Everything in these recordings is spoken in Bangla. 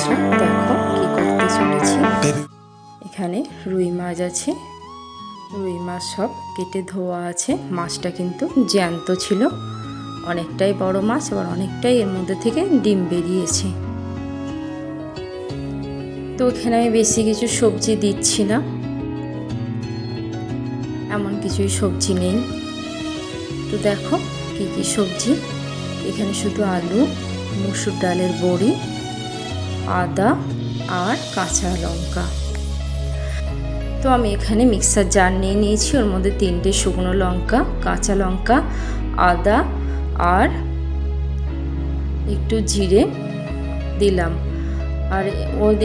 ভিউয়ার্সরা দেখো কি করতে চলেছি। এখানে রুই মাছ আছে। রুই মাছ সব কেটে ধোয়া আছে। মাছটা কিন্তু জ্যান্ত ছিল। অনেকটাই বড় মাছ আবার অনেকটাই এর মধ্যে থেকে ডিম বেরিয়েছে। তো এখানে আমি বেশি কিছু সবজি দিচ্ছি না। এমন কিছুই সবজি নেই। তো দেখো কি কি সবজি। এখানে শুধু আলু মুসুর ডালের বড়ি আদা আর কাঁচা লঙ্কা। তো আমি এখানে মিক্সার জার নিয়ে নিয়েছি। ওর মধ্যে তিনটে শুকনো লঙ্কা, কাঁচা লঙ্কা, আদা আর একটু জিরে দিলাম। আর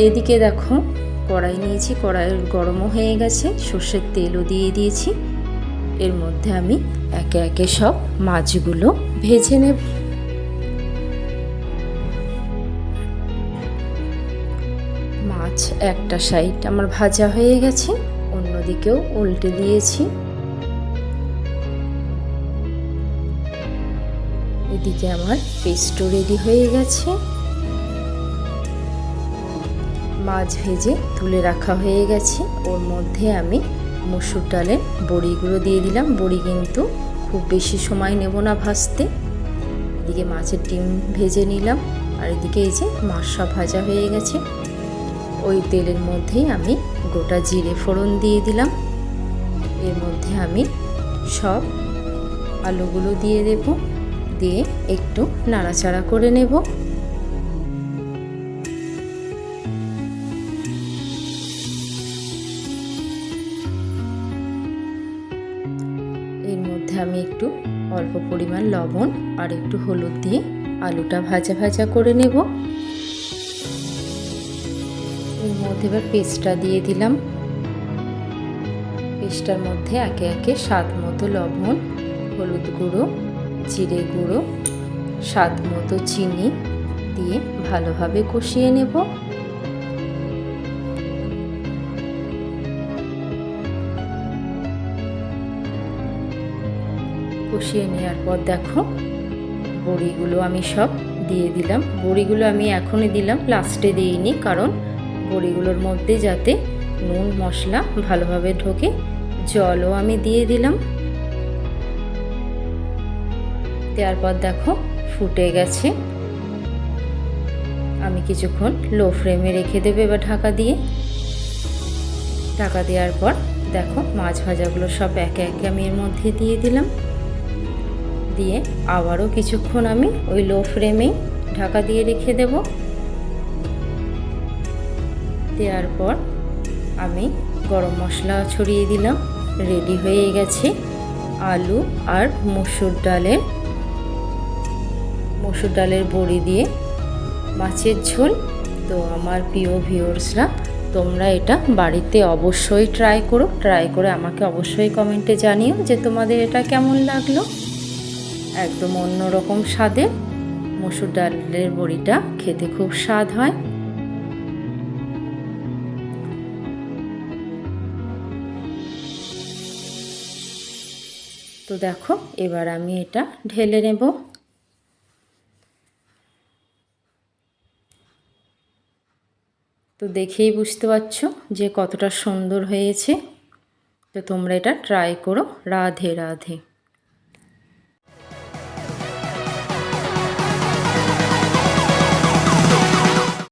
এদিকে দেখো, কড়াই নিয়েছি। কড়াই গরমও হয়ে গেছে। সর্ষের তেলও দিয়ে দিয়েছি। এর মধ্যে আমি একে একে সব মাছগুলো ভেজে নেব। মাছ একটা সাইড আমার ভাজা হয়ে গেছে, অন্যদিকেও উল্টে দিয়েছি। এদিকে আমার পেস্টও রেডি হয়ে গেছে। মাছ ভেজে তুলে রাখা হয়ে গেছে। ওর মধ্যে আমি মসুর ডালের বড়িগুলো দিয়ে দিলাম। বড়ি কিন্তু খুব বেশি সময় নেব না ভাজতে। এদিকে মাছের ডিম ভেজে নিলাম। আর এদিকে এই যে মাছ সব ভাজা হয়ে গেছে। ওই তেলের মধ্যেই আমি গোটা জিরে ফোড়ন দিয়ে দিলাম। এর মধ্যে আমি সব আলুগুলো দিয়ে দেব, দিয়ে একটু নাড়াচাড়া করে নেব। এর মধ্যে আমি একটু অল্প পরিমাণ লবণ আর একটু হলুদ দিয়ে আলুটা ভাজা ভাজা করে নেব। এর মধ্যে এবার পেস্টটা দিয়ে দিলাম। পেস্টটার মধ্যে একে একে স্বাদ মতো লবণ, হলুদ গুঁড়ো, জিরে গুঁড়ো, স্বাদ মতো চিনি দিয়ে ভালোভাবে কষিয়ে নেব। কষিয়ে নেওয়ার পর দেখো, বড়িগুলো আমি সব দিয়ে দিলাম। বড়িগুলো আমি এখনই দিলাম, লাস্টে দিইনি কারণ বড়িগুলোর মধ্যে যাতে নুন, মশলা ভালোভাবে ঢোকে, জলও আমি দিয়ে দিলাম। দেওয়ার পর দেখো ফুটে গেছে। আমি কিছুক্ষণ লো ফ্লেমে রেখে দেবে এবার ঢাকা দিয়ে। ঢাকা দেওয়ার পর দেখো মাছ ভাজাগুলো সব একে একে আমি এর মধ্যে দিয়ে দিলাম। দিয়ে আবারও কিছুক্ষণ আমি ওই লো ফ্লেমেই ঢাকা দিয়ে রেখে দেব। দেওয়ার পর আমি গরম মশলা ছড়িয়ে দিলাম। রেডি হয়ে গেছে আলু আর মসুর ডালের। মসুর ডালের বড়ি দিয়ে মাছের ঝোল। তো আমার প্রিয় ভিউয়ার্সরা তোমরা এটা বাড়িতে অবশ্যই ট্রাই করো। ট্রাই করে আমাকে অবশ্যই কমেন্টে জানিও যে তোমাদের এটা কেমন লাগল। একদম অন্যরকম স্বাদের মসুর ডালের বড়িটা খেতে খুব স্বাদ হয়। তো দেখো, এবার আমি এটা ঢেলে নেব। তো দেখেই বুঝতে পারছ যে কতটা সুন্দর হয়েছে। তো তোমরা এটা ট্রাই করো, রাধে রাধে।